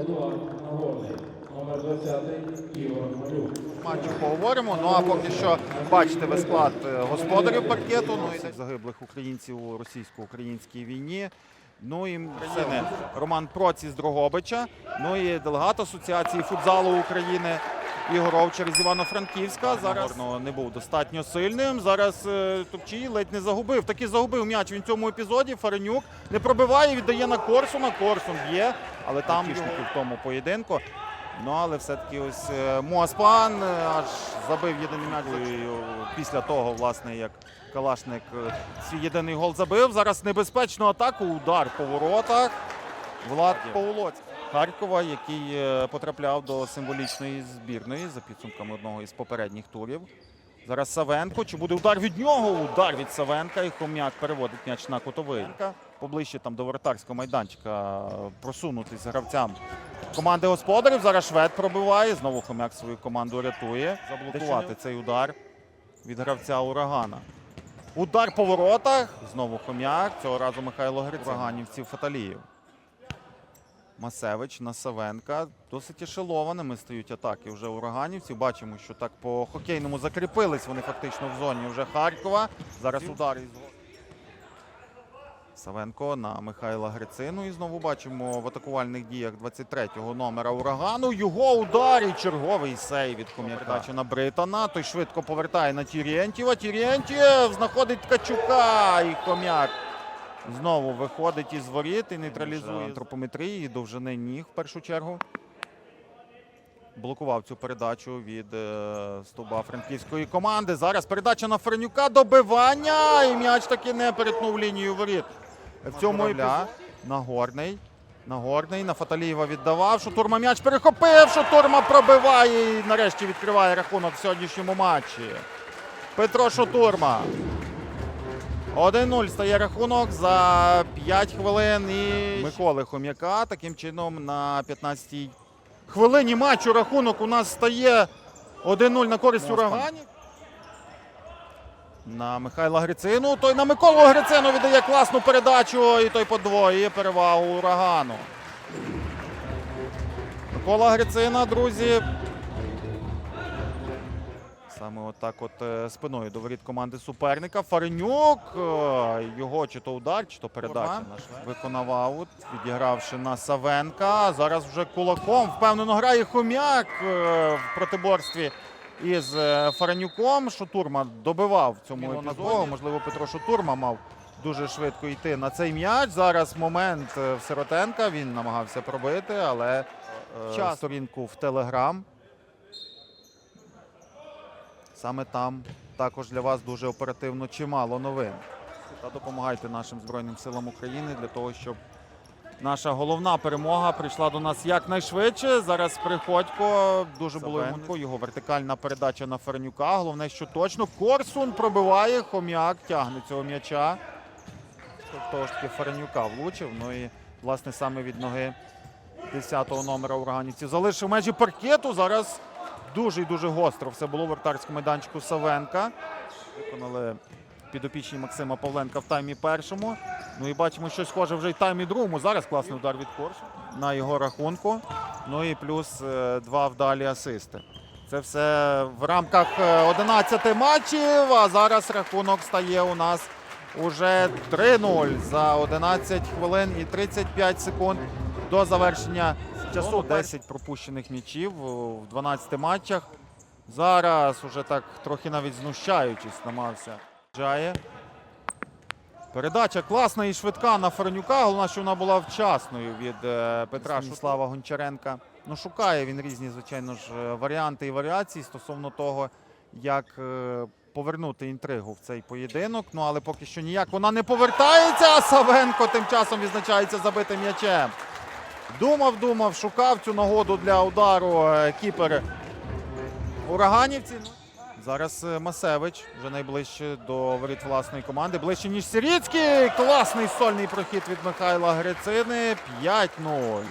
Едуард Нагорний, номер 20 Ігор Малюк. матчу поговоримо. Ну а поки що бачите ви склад е, господарів паркету. Ну і загиблих українців у російсько-українській війні. Ну і сини Роман Проці з Дрогобича. Ну і делегат Асоціації футзалу України Ігор Овчар з Івано-Франківська. Зараз не був достатньо сильним. Зараз е, Топчій ледь не загубив. Таки загубив м'яч він в цьому епізоді. Фаренюк не пробиває, віддає на Корсуна. Корсун б'є, але там тішники в тому поєдинку. Ну, але все-таки ось е, е, аж забив єдиний м'яч після того, власне, як Калашник свій єдиний гол забив. Зараз небезпечну атаку, удар по воротах. Влад Павлоць Харкова, який е, потрапляв до символічної збірної за підсумками одного із попередніх турів. Зараз Савенко. Чи буде удар від нього? Удар від Савенка. І Хом'як переводить м'яч на кутовий. Поближче там до воротарського майданчика е, просунутись гравцям команди господарів. Зараз Швед пробиває. Знову Хом'як свою команду рятує. Заблокувати цей удар від гравця урагана. Удар по воротах. Знову Хом'як. Цього разу Михайло Грицин. Ураганівців Фаталіїв. Масевич на Савенка. Досить ешелованими стають атаки вже ураганівців. Бачимо, що так по хокейному закріпились вони фактично в зоні вже Харкова. Зараз удар із Савенко на Михайла Грицину. І знову бачимо в атакувальних діях 23-го номера урагану. Його удар і черговий сейв від. Передача на Британа. Той швидко повертає на Тірєнтєва. Тірєнтєв знаходить Ткачука. І Хом'як знову виходить із воріт і нейтралізує антропометрії і довжини ніг в першу чергу. Блокував цю передачу від е, стовба франківської команди. Зараз передача на Фернюка. Добивання. І м'яч таки не перетнув лінію воріт. В цьому Нагорний. Нагорний на Фаталієва віддавав. Шутурма м'яч перехопив. Шутурма пробиває і нарешті відкриває рахунок в сьогоднішньому матчі. Петро Шутурма. 1-0 стає рахунок за 5 хвилин і Миколи Хом'яка. Таким чином на 15-й хвилині матчу рахунок у нас стає 1-0 на користь ураганів. На Михайла Грицину. Той на Миколу Грицину віддає класну передачу і той подвоює перевагу урагану. Микола Грицина, друзі. Саме отак от е, спиною до воріт команди суперника. Фаренюк. е, Його чи то удар, чи то передача. Виконав аут, відігравши на Савенка. Зараз вже кулаком впевнено грає Хом'як е, в протиборстві із Фаренюком. Шутурма добивав в цьому епізоді. Можливо, Петро Шутурма мав дуже швидко йти на цей м'яч. Зараз момент в Сиротенка. Він намагався пробити, але е, сторінку в Телеграм. Саме там також для вас дуже оперативно чимало новин. Та допомагайте нашим Збройним силам України для того, щоб наша головна перемога прийшла до нас якнайшвидше. Зараз Приходько дуже було йому його вертикальна передача на Фернюка. Головне, що точно Корсун пробиває, хом'як тягне цього м'яча. Того ж таки Ференюка влучив. Ну і власне саме від ноги 10-го номера ураганівців залишив межі паркету. Зараз дуже і дуже гостро все було в вратарському майданчику Савенка. Виконали підопічні Максима Павленка в таймі першому. Ну і бачимо, що схоже вже й таймі другому. Зараз класний удар від Коршу на його рахунку. Ну і плюс е, два вдалі асисти. Це все в рамках е, 11 матчів. А зараз рахунок стає у нас уже 3-0 за 11 хвилин і 35 секунд до завершення часу. 10 пропущених м'ячів в 12 матчах. Зараз уже так трохи навіть знущаючись, намагався. Джає. Передача класна і швидка на Ференюка. Головне, що вона була вчасною від е, Петра Шуслава Гончаренка. Ну, шукає він різні, звичайно ж, е, варіанти і варіації стосовно того, як е, повернути інтригу в цей поєдинок. Ну, але поки що ніяк вона не повертається. А Савенко тим часом відзначається забитим м'ячем. Думав, думав, шукав цю нагоду для удару е, кіпер ураганівці. Ну, Зараз е, Масевич вже найближче до воріт власної команди. Ближче, ніж Сиріцький. Класний сольний прохід від Михайла Грицини. 5-0.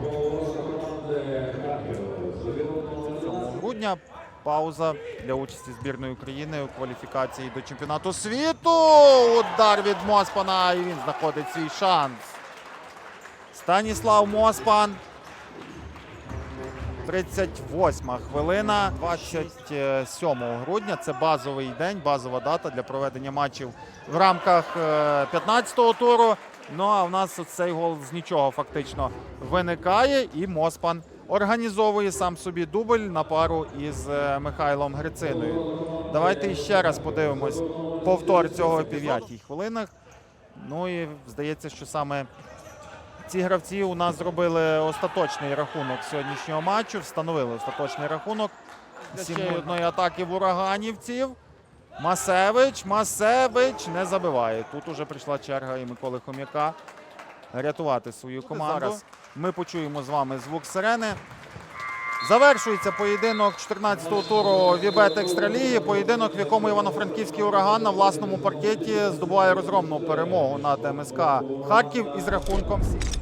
Голос команди Харків. Завідомо 7 грудня пауза для участі збірної України у кваліфікації до чемпіонату світу. Удар від Моспана, і він знаходить свій шанс. Станіслав Моспан. 38 хвилина, 27 грудня. Це базовий день, базова дата для проведення матчів в рамках 15-го туру. Ну а в нас цей гол з нічого фактично виникає, і Моспан організовує сам собі дубль на пару із е, Михайлом Грициною. Давайте ще раз подивимось повтор цього 9 хвилинах. Ну і здається, що саме ці гравці у нас зробили остаточний рахунок сьогоднішнього матчу. Встановили остаточний рахунок. Ще одної атаки в ураганівців. Масевич, Масевич не забиває. Тут уже прийшла черга і Миколи Хом'яка рятувати свою команду. Ми почуємо з вами звук сирени. Завершується поєдинок 14-го туру Вібет Екстралії. Поєдинок, в якому Івано-Франківський ураган на власному паркеті здобуває розгромну перемогу над МСК Харків із рахунком 7.